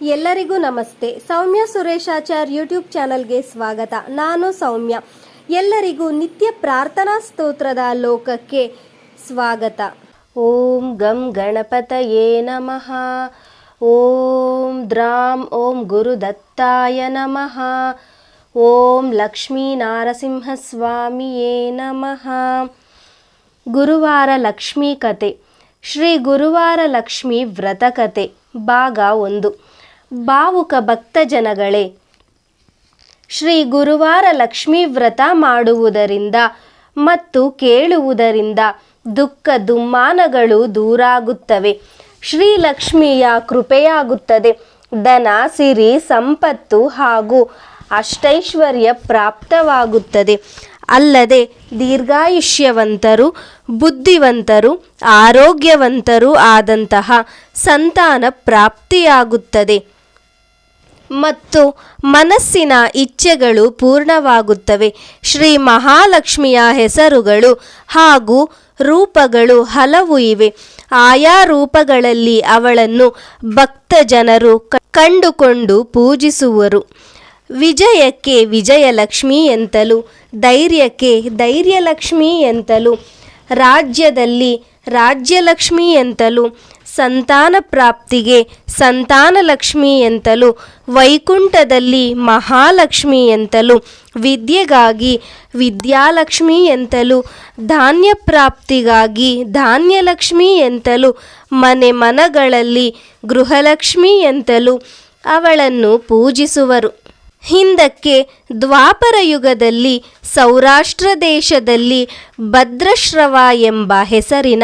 ಎಲ್ಲರಿಗೂ ನಮಸ್ತೆ. ಸೌಮ್ಯ ಸುರೇಶಾಚಾರ್ ಯೂಟ್ಯೂಬ್ ಚಾನಲ್ಗೆ ಸ್ವಾಗತ. ನಾನು ಸೌಮ್ಯ. ಎಲ್ಲರಿಗೂ ನಿತ್ಯ ಪ್ರಾರ್ಥನಾ ಸ್ತೋತ್ರದ ಲೋಕಕ್ಕೆ ಸ್ವಾಗತ. ಓಂ ಗಂ ಗಣಪತಯೇ ನಮಃ. ಓಂ ದ್ರಾಂ ಓಂ ಗುರುದತ್ತಾಯ ನಮಃ. ಓಂ ಲಕ್ಷ್ಮೀ ನಾರಸಿಂಹಸ್ವಾಮಿಯೇ ನಮಃ. ಗುರುವಾರ ಲಕ್ಷ್ಮೀ ಕತೆ. ಶ್ರೀ ಗುರುವಾರ ಲಕ್ಷ್ಮಿ ವ್ರತಕತೆ ಭಾಗ ಒಂದು. ಭಾವುಕ ಭಕ್ತಜನಗಳೇ, ಶ್ರೀ ಗುರುವಾರ ಲಕ್ಷ್ಮೀ ವ್ರತ ಮಾಡುವುದರಿಂದ ಮತ್ತು ಕೇಳುವುದರಿಂದ ದುಃಖ ದುಮ್ಮಾನಗಳು ದೂರಾಗುತ್ತವೆ. ಶ್ರೀ ಲಕ್ಷ್ಮಿಯ ಕೃಪೆಯಾಗುತ್ತದೆ. ಧನ, ಸಿರಿ, ಸಂಪತ್ತು ಹಾಗೂ ಅಷ್ಟೈಶ್ವರ್ಯ ಪ್ರಾಪ್ತವಾಗುತ್ತದೆ. ಅಲ್ಲದೆ ದೀರ್ಘಾಯುಷ್ಯವಂತರು, ಬುದ್ಧಿವಂತರು, ಆರೋಗ್ಯವಂತರು ಆದಂತಹ ಸಂತಾನ ಪ್ರಾಪ್ತಿಯಾಗುತ್ತದೆ. ಮತ್ತು ಮನಸ್ಸಿನ ಇಚ್ಛೆಗಳು ಪೂರ್ಣವಾಗುತ್ತವೆ. ಶ್ರೀ ಮಹಾಲಕ್ಷ್ಮಿಯ ಹೆಸರುಗಳು ಹಾಗೂ ರೂಪಗಳು ಹಲವು ಇವೆ. ಆಯಾ ರೂಪಗಳಲ್ಲಿ ಅವಳನ್ನು ಭಕ್ತ ಜನರು ಕಂಡುಕೊಂಡು ಪೂಜಿಸುವರು. ವಿಜಯಕ್ಕೆ ವಿಜಯಲಕ್ಷ್ಮಿ ಎಂತಲೂ, ಧೈರ್ಯಕ್ಕೆ ಧೈರ್ಯಲಕ್ಷ್ಮಿ ಎಂತಲೂ, ರಾಜ್ಯದಲ್ಲಿ ರಾಜ್ಯಲಕ್ಷ್ಮಿ ಎಂತಲೂ ಸಂತಾನ ಪ್ರಾಪ್ತಿಗೆ ಸಂತಾನ ಲಕ್ಷ್ಮಿ ಎಂತಲೂ, ವೈಕುಂಠದಲ್ಲಿ ಮಹಾಲಕ್ಷ್ಮಿ ಎಂತಲೂ, ವಿದ್ಯೆಗಾಗಿ ವಿದ್ಯಾಲಕ್ಷ್ಮಿ ಎಂತಲೂ, ಧಾನ್ಯ ಪ್ರಾಪ್ತಿಗಾಗಿ ಧಾನ್ಯಲಕ್ಷ್ಮಿ ಎಂತಲೂ, ಮನೆ ಮನಗಳಲ್ಲಿ ಗೃಹಲಕ್ಷ್ಮಿ ಎಂತಲೂ ಅವಳನ್ನು ಪೂಜಿಸುವರು. ಹಿಂದಕ್ಕೆ ದ್ವಾಪರ ಯುಗದಲ್ಲಿ, ಸೌರಾಷ್ಟ್ರ ದೇಶದಲ್ಲಿ ಭದ್ರಶ್ರವ ಎಂಬ ಹೆಸರಿನ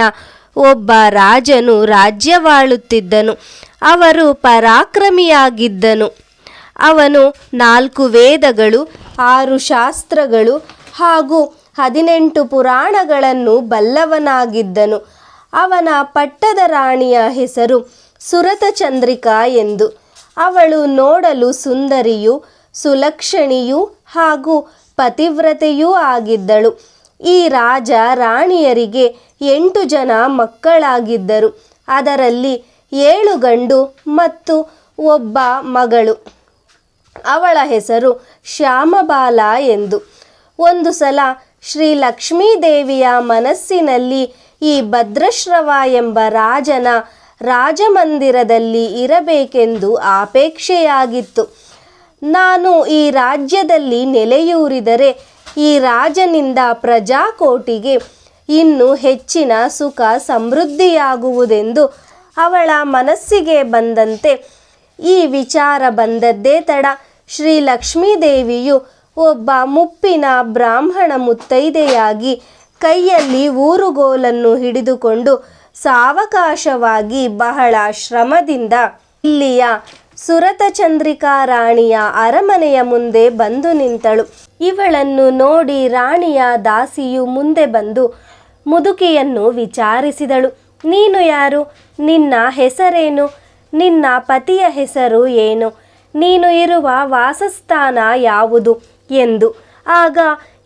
ಒಬ್ಬ ರಾಜನು ರಾಜ್ಯವಾಳುತ್ತಿದ್ದನು. ಅವರು ಪರಾಕ್ರಮಿಯಾಗಿದ್ದನು. ಅವನು ನಾಲ್ಕು ವೇದಗಳು, ಆರು ಶಾಸ್ತ್ರಗಳು ಹಾಗೂ ಹದಿನೆಂಟು ಪುರಾಣಗಳನ್ನು ಬಲ್ಲವನಾಗಿದ್ದನು. ಅವನ ಪಟ್ಟದ ರಾಣಿಯ ಹೆಸರು ಸುರತಚಂದ್ರಿಕಾ ಎಂದು. ಅವಳು ನೋಡಲು ಸುಂದರಿಯೂ ಸುಲಕ್ಷಣಿಯೂ ಹಾಗೂ ಪತಿವ್ರತೆಯೂ ಆಗಿದ್ದಳು. ಈ ರಾಜ ರಾಣಿಯರಿಗೆ ಎಂಟು ಜನ ಮಕ್ಕಳಾಗಿದ್ದರು. ಅದರಲ್ಲಿ ಏಳು ಗಂಡು ಮತ್ತು ಒಬ್ಬ ಮಗಳು. ಅವಳ ಹೆಸರು ಶ್ಯಾಮಬಾಲ ಎಂದು. ಒಂದು ಸಲ ಶ್ರೀ ಲಕ್ಷ್ಮೀದೇವಿಯ ಮನಸ್ಸಿನಲ್ಲಿ ಈ ಭದ್ರಶ್ರವ ಎಂಬ ರಾಜನ ರಾಜಮಂದಿರದಲ್ಲಿ ಇರಬೇಕೆಂದು ಆಪೇಕ್ಷೆಯಾಗಿತ್ತು ನಾನು ಈ ರಾಜ್ಯದಲ್ಲಿ ನೆಲೆಯೂರಿದರೆ ಈ ರಾಜನಿಂದ ಪ್ರಜಾಕೋಟಿಗೆ ಇನ್ನು ಹೆಚ್ಚಿನ ಸುಖ ಸಮೃದ್ಧಿಯಾಗುವುದೆಂದು ಅವಳ ಮನಸ್ಸಿಗೆ ಬಂದಂತೆ ಈ ವಿಚಾರ ಬಂದದ್ದೇ ತಡ. ಶ್ರೀ ಲಕ್ಷ್ಮೀದೇವಿಯು ಒಬ್ಬ ಮುಪ್ಪಿನ ಬ್ರಾಹ್ಮಣ ಮುತ್ತೈದೆಯಾಗಿ ಕೈಯಲ್ಲಿ ಊರುಗೋಲನ್ನು ಹಿಡಿದುಕೊಂಡು ಸಾವಕಾಶವಾಗಿ ಬಹಳ ಶ್ರಮದಿಂದ ಇಲ್ಲಿಯ ಸುರತಚಂದ್ರಿಕಾ ರಾಣಿಯ ಅರಮನೆಯ ಮುಂದೆ ಬಂದು ನಿಂತಳು. ಇವಳನ್ನು ನೋಡಿ ರಾಣಿಯ ದಾಸಿಯು ಮುಂದೆ ಬಂದು ಮುದುಕಿಯನ್ನು ವಿಚಾರಿಸಿದಳು. ನೀನು ಯಾರು? ನಿನ್ನ ಹೆಸರೇನು? ನಿನ್ನ ಪತಿಯ ಹೆಸರು ಏನು? ನೀನು ಇರುವ ವಾಸಸ್ಥಾನ ಯಾವುದು? ಎಂದು. ಆಗ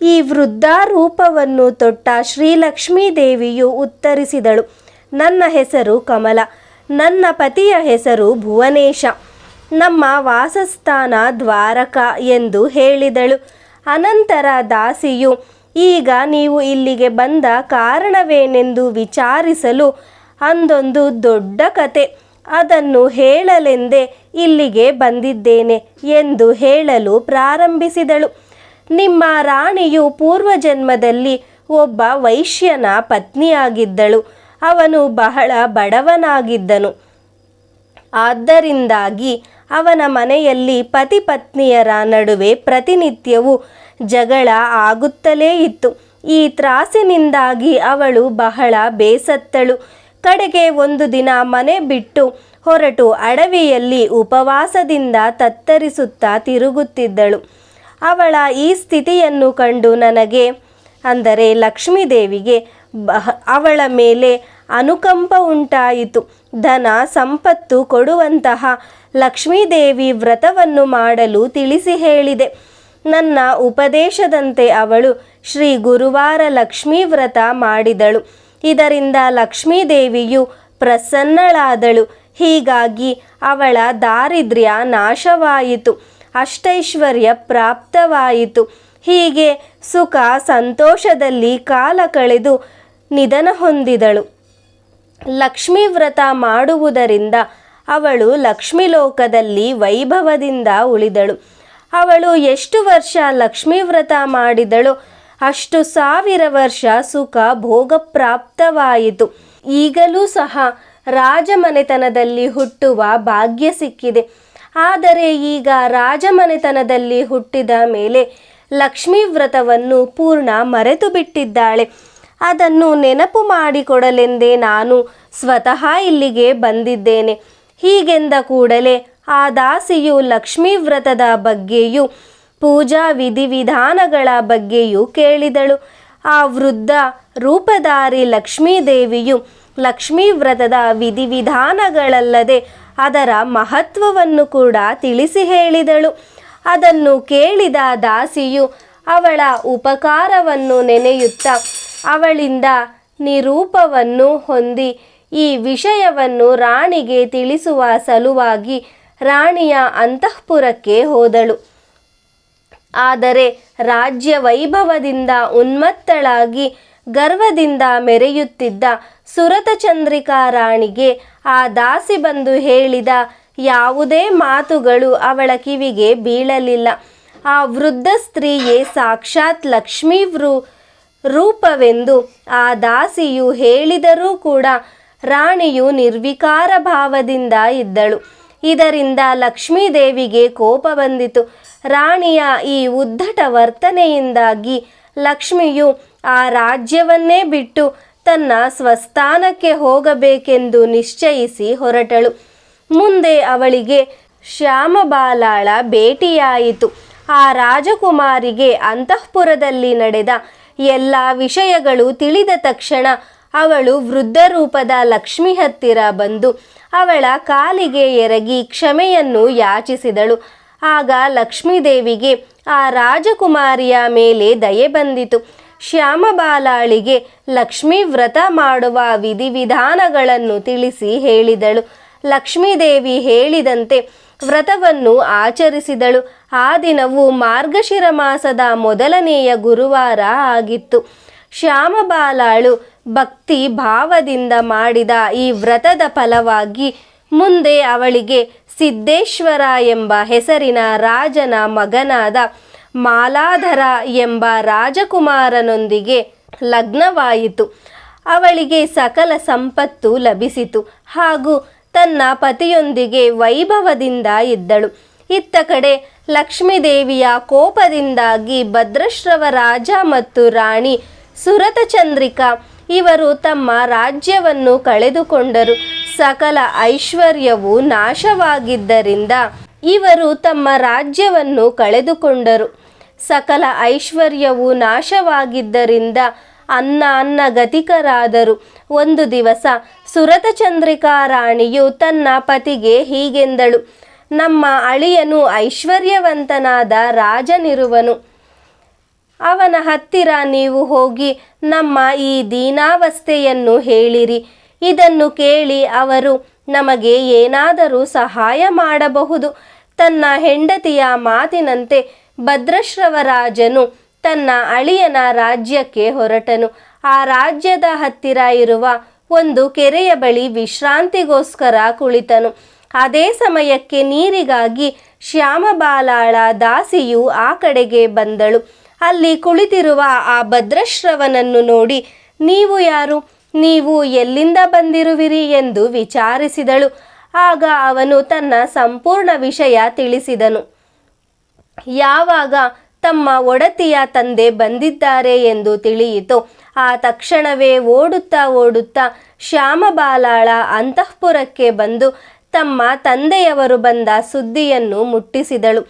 ಈ ವೃದ್ಧಾರೂಪವನ್ನು ತೊಟ್ಟ ಶ್ರೀಲಕ್ಷ್ಮೀ ದೇವಿಯು ಉತ್ತರಿಸಿದಳು. ನನ್ನ ಹೆಸರು ಕಮಲ. ನನ್ನ ಪತಿಯ ಹೆಸರು ಭುವನೇಶ. ನಮ್ಮ ವಾಸಸ್ಥಾನ ದ್ವಾರಕ ಎಂದು ಹೇಳಿದಳು. ಅನಂತರ ದಾಸಿಯು, ಈಗ ನೀವು ಇಲ್ಲಿಗೆ ಬಂದ ಕಾರಣವೇನೆಂದು ವಿಚಾರಿಸಲು ಅಂದೊಂದು ದೊಡ್ಡ ಕತೆ. ಅದನ್ನು ಹೇಳಲೆಂದೇ ಇಲ್ಲಿಗೆ ಬಂದಿದ್ದೇನೆ ಎಂದು ಹೇಳಲು ಪ್ರಾರಂಭಿಸಿದಳು. ನಿಮ್ಮ ರಾಣಿಯು ಪೂರ್ವಜನ್ಮದಲ್ಲಿ ಒಬ್ಬ ವೈಶ್ಯನ ಪತ್ನಿಯಾಗಿದ್ದಳು. ಅವನು ಬಹಳ ಬಡವನಾಗಿದ್ದನು. ಆದ್ದರಿಂದಾಗಿ ಅವನ ಮನೆಯಲ್ಲಿ ಪತಿ ಪತ್ನಿಯರ ನಡುವೆ ಪ್ರತಿನಿತ್ಯವೂ ಜಗಳ ಆಗುತ್ತಲೇ ಇತ್ತು. ಈ ತ್ರಾಸಿನಿಂದಾಗಿ ಅವಳು ಬಹಳ ಬೇಸತ್ತಳು. ಕಡೆಗೆ ಒಂದು ದಿನ ಮನೆ ಬಿಟ್ಟು ಹೊರಟು ಅಡವಿಯಲ್ಲಿ ಉಪವಾಸದಿಂದ ತತ್ತರಿಸುತ್ತಾ ತಿರುಗುತ್ತಿದ್ದಳು. ಅವಳ ಈ ಸ್ಥಿತಿಯನ್ನು ಕಂಡು ನನಗೆ, ಅಂದರೆ ಲಕ್ಷ್ಮೀದೇವಿಗೆ, ಬಹ, ಅವಳ ಮೇಲೆ ಅನುಕಂಪ ಉಂಟಾಯಿತು. ಧನ, ಸಂಪತ್ತು ಕೊಡುವಂತಹ ಲಕ್ಷ್ಮೀದೇವಿ ವ್ರತವನ್ನು ಮಾಡಲು ತಿಳಿಸಿ ಹೇಳಿದೆ. ನನ್ನ ಉಪದೇಶದಂತೆ ಅವಳು ಶ್ರೀ ಗುರುವಾರ ಲಕ್ಷ್ಮೀ ವ್ರತ ಮಾಡಿದಳು. ಇದರಿಂದ ಲಕ್ಷ್ಮೀದೇವಿಯು ಪ್ರಸನ್ನಳಾದಳು. ಹೀಗಾಗಿ ಅವಳ ದಾರಿದ್ರ್ಯ ನಾಶವಾಯಿತು. ಅಷ್ಟೈಶ್ವರ್ಯ ಪ್ರಾಪ್ತವಾಯಿತು. ಹೀಗೆ ಸುಖ, ಸಂತೋಷದಲ್ಲಿ ಕಾಲ ಕಳೆದು ನಿಧನ ಹೊಂದಿದಳು. ಲಕ್ಷ್ಮೀ ವ್ರತ ಮಾಡುವುದರಿಂದ ಅವಳು ಲಕ್ಷ್ಮೀ ಲೋಕದಲ್ಲಿ ವೈಭವದಿಂದ ಉಳಿದಳು. ಅವಳು ಎಷ್ಟು ವರ್ಷ ಲಕ್ಷ್ಮೀ ವ್ರತ ಮಾಡಿದಳು, ಅಷ್ಟು ಸಾವಿರ ವರ್ಷ ಸುಖ ಭೋಗಪ್ರಾಪ್ತವಾಯಿತು. ಈಗಲೂ ಸಹ ರಾಜಮನೆತನದಲ್ಲಿ ಹುಟ್ಟುವ ಭಾಗ್ಯ ಸಿಕ್ಕಿದೆ. ಆದರೆ ಈಗ ರಾಜಮನೆತನದಲ್ಲಿ ಹುಟ್ಟಿದ ಮೇಲೆ ಲಕ್ಷ್ಮೀ ವ್ರತವನ್ನು ಪೂರ್ಣ ಮರೆತು ಬಿಟ್ಟಿದ್ದಾಳೆ ಅದನ್ನು ನೆನಪು ಮಾಡಿಕೊಡಲೆಂದೇ ನಾನು ಸ್ವತಃ ಇಲ್ಲಿಗೆ ಬಂದಿದ್ದೇನೆ. ಹೀಗೆಂದ ಕೂಡಲೇ ಆ ದಾಸಿಯು ಲಕ್ಷ್ಮೀ ವ್ರತದ ಬಗ್ಗೆಯೂ ಪೂಜಾ ವಿಧಿವಿಧಾನಗಳ ಬಗ್ಗೆಯೂ ಕೇಳಿದಳು. ಆ ವೃದ್ಧ ರೂಪಧಾರಿ ಲಕ್ಷ್ಮೀದೇವಿಯು ಲಕ್ಷ್ಮೀ ವ್ರತದ ವಿಧಿವಿಧಾನಗಳಲ್ಲದೆ ಅದರ ಮಹತ್ವವನ್ನು ಕೂಡ ತಿಳಿಸಿ ಹೇಳಿದಳು. ಅದನ್ನು ಕೇಳಿದ ದಾಸಿಯು ಅವಳ ಉಪಕಾರವನ್ನು ನೆನೆಯುತ್ತಾ ಅವಳಿಂದ ನಿರೂಪವನ್ನು ಹೊಂದಿ ಈ ವಿಷಯವನ್ನು ರಾಣಿಗೆ ತಿಳಿಸುವ ಸಲುವಾಗಿ ರಾಣಿಯ ಅಂತಃಪುರಕ್ಕೆ ಹೋದಳು. ಆದರೆ ರಾಜ್ಯ ವೈಭವದಿಂದ ಉನ್ಮತ್ತಳಾಗಿ ಗರ್ವದಿಂದ ಮೆರೆಯುತ್ತಿದ್ದ ಸುರತಚಂದ್ರಿಕಾ ರಾಣಿಗೆ ಆ ದಾಸಿ ಬಂದು ಹೇಳಿದ ಯಾವುದೇ ಮಾತುಗಳು ಅವಳ ಕಿವಿಗೆ ಬೀಳಲಿಲ್ಲ. ಆ ವೃದ್ಧ ಸ್ತ್ರೀಯೇ ಸಾಕ್ಷಾತ್ ಲಕ್ಷ್ಮೀ ವೃ ರೂಪವೆಂದು ಆ ದಾಸಿಯು ಹೇಳಿದರೂ ಕೂಡ ರಾಣಿಯು ನಿರ್ವಿಕಾರ ಭಾವದಿಂದ ಇದ್ದಳು. ಇದರಿಂದ ಲಕ್ಷ್ಮೀದೇವಿಗೆ ಕೋಪ ಬಂದಿತು. ರಾಣಿಯ ಈ ಉದ್ದಟ ವರ್ತನೆಯಿಂದಾಗಿ ಲಕ್ಷ್ಮಿಯು ಆ ರಾಜ್ಯವನ್ನೇ ಬಿಟ್ಟು ತನ್ನ ಸ್ವಸ್ಥಾನಕ್ಕೆ ಹೋಗಬೇಕೆಂದು ನಿಶ್ಚಯಿಸಿ ಹೊರಟಳು. ಮುಂದೆ ಅವಳಿಗೆ ಶ್ಯಾಮಬಾಲಾಳ ಭೇಟಿಯಾಯಿತು. ಆ ರಾಜಕುಮಾರಿಗೆ ಅಂತಃಪುರದಲ್ಲಿ ನಡೆದ ಎಲ್ಲ ವಿಷಯಗಳು ತಿಳಿದ ತಕ್ಷಣ ಅವಳು ವೃದ್ಧ ರೂಪದ ಲಕ್ಷ್ಮಿ ಹತ್ತಿರ ಬಂದು ಅವಳ ಕಾಲಿಗೆ ಎರಗಿ ಕ್ಷಮೆಯನ್ನು ಯಾಚಿಸಿದಳು. ಆಗ ಲಕ್ಷ್ಮೀದೇವಿಗೆ ಆ ರಾಜಕುಮಾರಿಯ ಮೇಲೆ ದಯೆ ಬಂದಿತು. ಶ್ಯಾಮಬಾಲಾಳಿಗೆ ಲಕ್ಷ್ಮೀ ವ್ರತ ಮಾಡುವ ವಿಧಿವಿಧಾನಗಳನ್ನು ತಿಳಿಸಿ ಹೇಳಿದಳು. ಲಕ್ಷ್ಮೀದೇವಿ ಹೇಳಿದಂತೆ ವ್ರತವನ್ನು ಆಚರಿಸಿದಳು. ಆ ದಿನವು ಮಾರ್ಗಶಿರ ಮಾಸದ ಮೊದಲನೆಯ ಗುರುವಾರ ಆಗಿತ್ತು. ಶ್ಯಾಮಬಾಲಾಳು ಭಕ್ತಿ ಭಾವದಿಂದ ಮಾಡಿದ ಈ ವ್ರತದ ಫಲವಾಗಿ ಮುಂದೆ ಅವಳಿಗೆ ಸಿದ್ದೇಶ್ವರ ಎಂಬ ಹೆಸರಿನ ರಾಜನ ಮಗನಾದ ಮಾಲಾಧರ ಎಂಬ ರಾಜಕುಮಾರನೊಂದಿಗೆ ಲಗ್ನವಾಯಿತು. ಅವಳಿಗೆ ಸಕಲ ಸಂಪತ್ತು ಲಭಿಸಿತು. ಹಾಗೂ ತನ್ನ ಪತಿಯೊಂದಿಗೆ ವೈಭವದಿಂದ ಇದ್ದಳು. ಇತ್ತ ಕಡೆ ಲಕ್ಷ್ಮೀದೇವಿಯ ಕೋಪದಿಂದಾಗಿ ಭದ್ರಶ್ರವ ರಾಜ ಮತ್ತು ರಾಣಿ ಸುರತಚಂದ್ರಿಕಾ ಇವರು ತಮ್ಮ ರಾಜ್ಯವನ್ನು ಕಳೆದುಕೊಂಡರು. ಸಕಲ ಐಶ್ವರ್ಯವು ನಾಶವಾಗಿದ್ದರಿಂದ ಇವರು ತಮ್ಮ ರಾಜ್ಯವನ್ನು ಕಳೆದುಕೊಂಡರು. ಸಕಲ ಐಶ್ವರ್ಯವು ನಾಶವಾಗಿದ್ದರಿಂದ ಅನ್ನ ಅನ್ನ ಗತಿಕರಾದರು. ಒಂದು ದಿವಸ ಸುರತ ಚಂದ್ರಿಕಾ ರಾಣಿಯು ತನ್ನ ಪತಿಗೆ ಹೀಗೆಂದಳು, ನಮ್ಮ ಅಳಿಯನು ಐಶ್ವರ್ಯವಂತನಾದ ರಾಜನಿರುವನು. ಅವನ ಹತ್ತಿರ ನೀವು ಹೋಗಿ ನಮ್ಮ ಈ ದೀನಾವಸ್ಥೆಯನ್ನು ಹೇಳಿರಿ. ಇದನ್ನು ಕೇಳಿ ಅವರು ನಮಗೆ ಏನಾದರೂ ಸಹಾಯ ಮಾಡಬಹುದು. ತನ್ನ ಹೆಂಡತಿಯ ಮಾತಿನಂತೆ ಭದ್ರಶ್ರವರಾಜನು ತನ್ನ ಅಳಿಯನ ರಾಜ್ಯಕ್ಕೆ ಹೊರಟನು. ಆ ರಾಜ್ಯದ ಹತ್ತಿರ ಇರುವ ಒಂದು ಕೆರೆಯ ಬಳಿ ವಿಶ್ರಾಂತಿಗೋಸ್ಕರ ಕುಳಿತನು. ಅದೇ ಸಮಯಕ್ಕೆ ನೀರಿಗಾಗಿ ಶ್ಯಾಮಬಾಲಾಳ ದಾಸಿಯು ಆ ಕಡೆಗೆ ಬಂದಳು. ಅಲ್ಲಿ ಕುಳಿತಿರುವ ಆ ಭದ್ರಶ್ರವನನ್ನು ನೋಡಿ, ನೀವು ಯಾರು? ನೀವು ಎಲ್ಲಿಂದ ಬಂದಿರುವಿರಿ? ಎಂದು ವಿಚಾರಿಸಿದಳು. ಆಗ ಅವನು ತನ್ನ ಸಂಪೂರ್ಣ ವಿಷಯ ತಿಳಿಸಿದನು. ಯಾವಾಗ ತಮ್ಮ ಒಡತಿಯ ತಂದೆ ಬಂದಿದ್ದಾರೆ ಎಂದು ತಿಳಿಯಿತು. ಆ ತಕ್ಷಣವೇ ಓಡುತ್ತಾ ಓಡುತ್ತಾ ಶ್ಯಾಮಬಾಲಾಳ ಅಂತಃಪುರಕ್ಕೆ ಬಂದು ತಮ್ಮ ತಂದೆಯವರು ಬಂದ ಸುದ್ದಿಯನ್ನು ಮುಟ್ಟಿಸಿದಳು.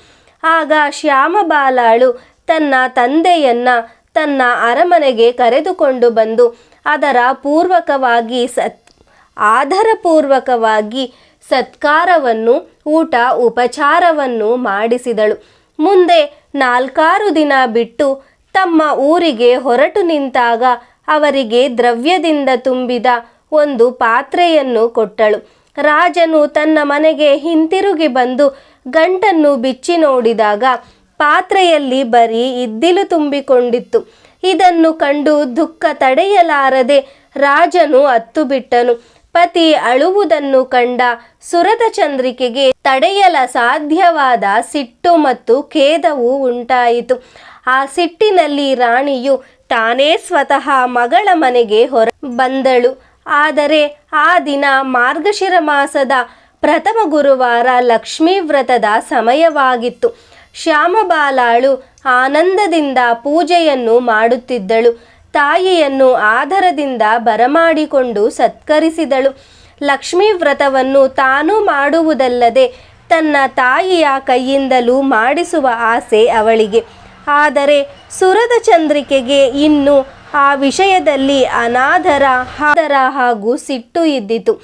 ಆಗ ಶ್ಯಾಮಬಾಲಾಳು ತನ್ನ ತಂದೆಯನ್ನ ತನ್ನ ಅರಮನೆಗೆ ಕರೆದುಕೊಂಡು ಬಂದು ಅದರ ಪೂರ್ವಕವಾಗಿ ಸತ್, ಆಧಾರಪೂರ್ವಕವಾಗಿ ಸತ್ಕಾರವನ್ನು, ಊಟ, ಉಪಚಾರವನ್ನು ಮಾಡಿಸಿದಳು. ಮುಂದೆ ನಾಲ್ಕಾರು ದಿನ ಬಿಟ್ಟು ತಮ್ಮ ಊರಿಗೆ ಹೊರಟು ನಿಂತಾಗ ಅವರಿಗೆ ದ್ರವ್ಯದಿಂದ ತುಂಬಿದ ಒಂದು ಪಾತ್ರೆಯನ್ನು ಕೊಟ್ಟಳು. ರಾಜನು ತನ್ನ ಮನೆಗೆ ಹಿಂತಿರುಗಿ ಬಂದು ಗಂಟನ್ನು ಬಿಚ್ಚಿ ನೋಡಿದಾಗ ಪಾತ್ರೆಯಲ್ಲಿ ಬರೀ ಇದ್ದಿಲು ತುಂಬಿಕೊಂಡಿತ್ತು. ಇದನ್ನು ಕಂಡು ದುಃಖ ತಡೆಯಲಾರದೆ ರಾಜನು ಅತ್ತು ಬಿಟ್ಟನು. ಪತಿ ಅಳುವುದನ್ನು ಕಂಡ ಸುರದ ಚಂದ್ರಿಕೆಗೆ ತಡೆಯಲ ಸಾಧ್ಯವಾದ ಸಿಟ್ಟು ಮತ್ತು ಖೇದವು ಉಂಟಾಯಿತು. ಆ ಸಿಟ್ಟಿನಲ್ಲಿ ರಾಣಿಯು ತಾನೇ ಸ್ವತಃ ಮಗಳ ಮನೆಗೆ ಹೊರ ಬಂದಳು. ಆದರೆ ಆ ದಿನ ಮಾರ್ಗಶಿರ ಮಾಸದ ಪ್ರಥಮ ಗುರುವಾರ ಲಕ್ಷ್ಮೀ ವ್ರತದ ಸಮಯವಾಗಿತ್ತು. ಶ್ಯಾಮಬಾಲಾಳು ಆನಂದದಿಂದ ಪೂಜೆಯನ್ನು ಮಾಡುತ್ತಿದ್ದಳು. ತಾಯಿಯನ್ನು ಆದರದಿಂದ ಬರಮಾಡಿಕೊಂಡು ಸತ್ಕರಿಸಿದಳು. ಲಕ್ಷ್ಮೀ ವ್ರತವನ್ನು ತಾನು ಮಾಡುವುದಲ್ಲದೆ ತನ್ನ ತಾಯಿಯ ಕೈಯಿಂದಲೂ ಮಾಡಿಸುವ ಆಸೆ ಅವಳಿಗೆ. ಆದರೆ ಸುರದ ಚಂದ್ರಿಕೆಗೆ ಇನ್ನು ಆ ವಿಷಯದಲ್ಲಿ ಅನಾದರ ಆದರ ಹಾಗೂ ಸಿಟ್ಟು ಇದ್ದಿತು.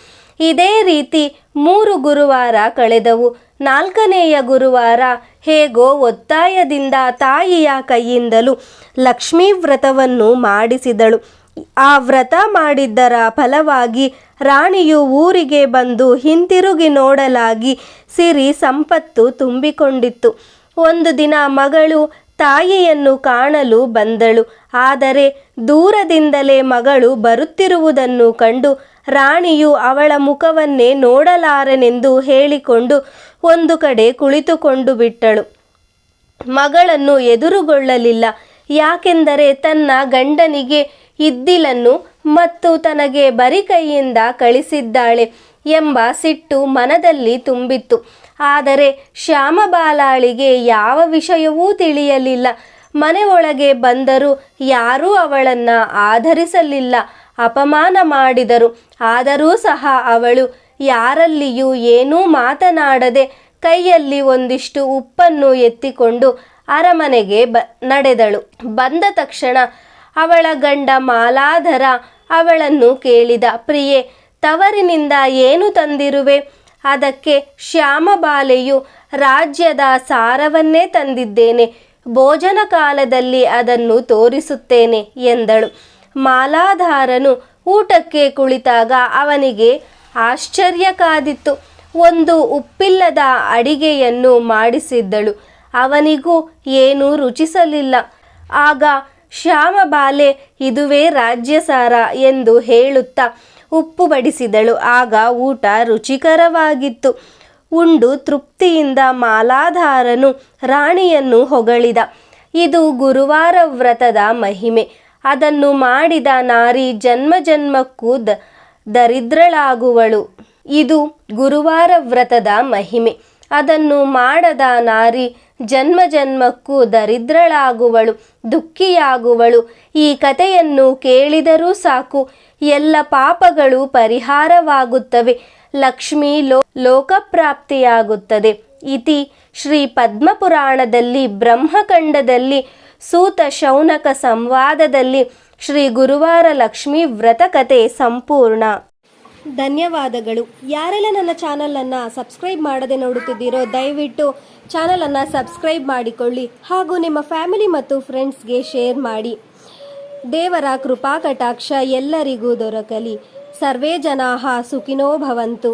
ಇದೇ ರೀತಿ ಮೂರು ಗುರುವಾರ ಕಳೆದವು. ನಾಲ್ಕನೆಯ ಗುರುವಾರ ಹೇಗೋ ಒತ್ತಾಯದಿಂದ ತಾಯಿಯ ಕೈಯಿಂದಲೂ ಲಕ್ಷ್ಮೀ ವ್ರತವನ್ನು ಮಾಡಿಸಿದಳು. ಆ ವ್ರತ ಮಾಡಿದ್ದರ ಫಲವಾಗಿ ರಾಣಿಯು ಊರಿಗೆ ಬಂದು ಹಿಂತಿರುಗಿ ನೋಡಲಾಗಿ ಸಿರಿ ಸಂಪತ್ತು ತುಂಬಿಕೊಂಡಿತ್ತು. ಒಂದು ದಿನ ಮಗಳು ತಾಯಿಯನ್ನು ಕಾಣಲು ಬಂದಳು. ಆದರೆ ದೂರದಿಂದಲೇ ಮಗಳು ಬರುತ್ತಿರುವುದನ್ನು ಕಂಡು ರಾಣಿಯು ಅವಳ ಮುಖವನ್ನೇ ನೋಡಲಾರನೆಂದು ಹೇಳಿಕೊಂಡು ಒಂದು ಕಡೆ ಕುಳಿತುಕೊಂಡು ಬಿಟ್ಟಳು. ಮಗಳನ್ನು ಎದುರುಗೊಳ್ಳಲಿಲ್ಲ. ಯಾಕೆಂದರೆ ತನ್ನ ಗಂಡನಿಗೆ ಇದ್ದಿಲನ್ನು ಮತ್ತು ತನಗೆ ಬರಿ ಕೈಯಿಂದ ಕಳಿಸಿದ್ದಾಳೆ ಎಂಬ ಸಿಟ್ಟು ಮನದಲ್ಲಿ ತುಂಬಿತ್ತು. ಆದರೆ ಶ್ಯಾಮಬಾಲಾಳಿಗೆ ಯಾವ ವಿಷಯವೂ ತಿಳಿಯಲಿಲ್ಲ. ಮನೆ ಒಳಗೆ ಬಂದರೂ ಯಾರೂ ಅವಳನ್ನು ಆಧರಿಸಲಿಲ್ಲ. ಅಪಮಾನ ಮಾಡಿದರು. ಆದರೂ ಸಹ ಅವಳು ಯಾರಲ್ಲಿಯೂ ಏನೂ ಮಾತನಾಡದೆ ಕೈಯಲ್ಲಿ ಒಂದಿಷ್ಟು ಉಪ್ಪನ್ನು ಎತ್ತಿಕೊಂಡು ಅರಮನೆಗೆ ಬ, ನಡೆದಳು. ಬಂದ ತಕ್ಷಣ ಅವಳ ಗಂಡ ಮಾಲಾಧರ ಅವಳನ್ನು ಕೇಳಿದ, ಪ್ರಿಯೆ, ತವರಿನಿಂದ ಏನು ತಂದಿರುವೆ? ಅದಕ್ಕೆ ಶ್ಯಾಮಬಾಲೆಯು ರಾಜ್ಯದ ಸಾರವನ್ನೇ ತಂದಿದ್ದೇನೆ. ಭೋಜನ ಕಾಲದಲ್ಲಿ ಅದನ್ನು ತೋರಿಸುತ್ತೇನೆ ಎಂದಳು. ಮಾಲಾಧಾರನು ಊಟಕ್ಕೆ ಕುಳಿತಾಗ ಅವನಿಗೆ ಆಶ್ಚರ್ಯ ಕಾದಿತ್ತು ಒಂದು ಉಪ್ಪಿಲ್ಲದ ಅಡಿಗೆಯನ್ನು ಮಾಡಿಸಿದ್ದಳು. ಅವನಿಗೂ ಏನೂ ರುಚಿಸಲಿಲ್ಲ. ಆಗ ಶ್ಯಾಮಬಾಲೆ, ಇದುವೇ ರಾಜ್ಯಸಾರ ಎಂದು ಹೇಳುತ್ತಾ ಉಪ್ಪು ಬಡಿಸಿದಳು. ಆಗ ಊಟ ರುಚಿಕರವಾಗಿತ್ತು. ಉಂಡು ತೃಪ್ತಿಯಿಂದ ಮಾಲಾಧಾರನು ರಾಣಿಯನ್ನು ಹೊಗಳಿದ. ಇದು ಗುರುವಾರ ವ್ರತದ ಮಹಿಮೆ. ಅದನ್ನು ಮಾಡಿದ ನಾರಿ ಜನ್ಮ ಜನ್ಮಕ್ಕೂ ದ, ದರಿದ್ರಳಾಗುವಳು. ಇದು ಗುರುವಾರ ವ್ರತದ ಮಹಿಮೆ. ಅದನ್ನು ಮಾಡದ ನಾರಿ ಜನ್ಮ ಜನ್ಮಕ್ಕೂ ದರಿದ್ರಳಾಗುವಳು, ದುಃಖಿಯಾಗುವಳು. ಈ ಕಥೆಯನ್ನು ಕೇಳಿದರೂ ಸಾಕು, ಎಲ್ಲ ಪಾಪಗಳು ಪರಿಹಾರವಾಗುತ್ತವೆ. ಲಕ್ಷ್ಮೀ ಲೋ, ಲೋಕಪ್ರಾಪ್ತಿಯಾಗುತ್ತದೆ. ಇತಿ ಶ್ರೀ ಪದ್ಮಪುರಾಣದಲ್ಲಿ, ಬ್ರಹ್ಮಖಂಡದಲ್ಲಿ, ಸೂತ ಶೌನಕ ಸಂವಾದದಲ್ಲಿ, ಶ್ರೀ ಗುರುವಾರ ಲಕ್ಷ್ಮೀ ವ್ರತ ಕಥೆ ಸಂಪೂರ್ಣ. ಧನ್ಯವಾದಗಳು. ಯಾರೆಲ್ಲ ನನ್ನ ಚಾನಲನ್ನು ಸಬ್ಸ್ಕ್ರೈಬ್ ಮಾಡದೆ ನೋಡುತ್ತಿದ್ದೀರೋ, ದಯವಿಟ್ಟು ಚಾನಲನ್ನು ಸಬ್ಸ್ಕ್ರೈಬ್ ಮಾಡಿಕೊಳ್ಳಿ ಹಾಗೂ ನಿಮ್ಮ ಫ್ಯಾಮಿಲಿ ಮತ್ತು ಫ್ರೆಂಡ್ಸ್ಗೆ ಶೇರ್ ಮಾಡಿ. ದೇವರ ಕೃಪಾ ಕಟಾಕ್ಷ ಎಲ್ಲರಿಗೂ ದೊರಕಲಿ. ಸರ್ವೇ ಜನಾಹ ಸುಖಿನೋ ಭವಂತು.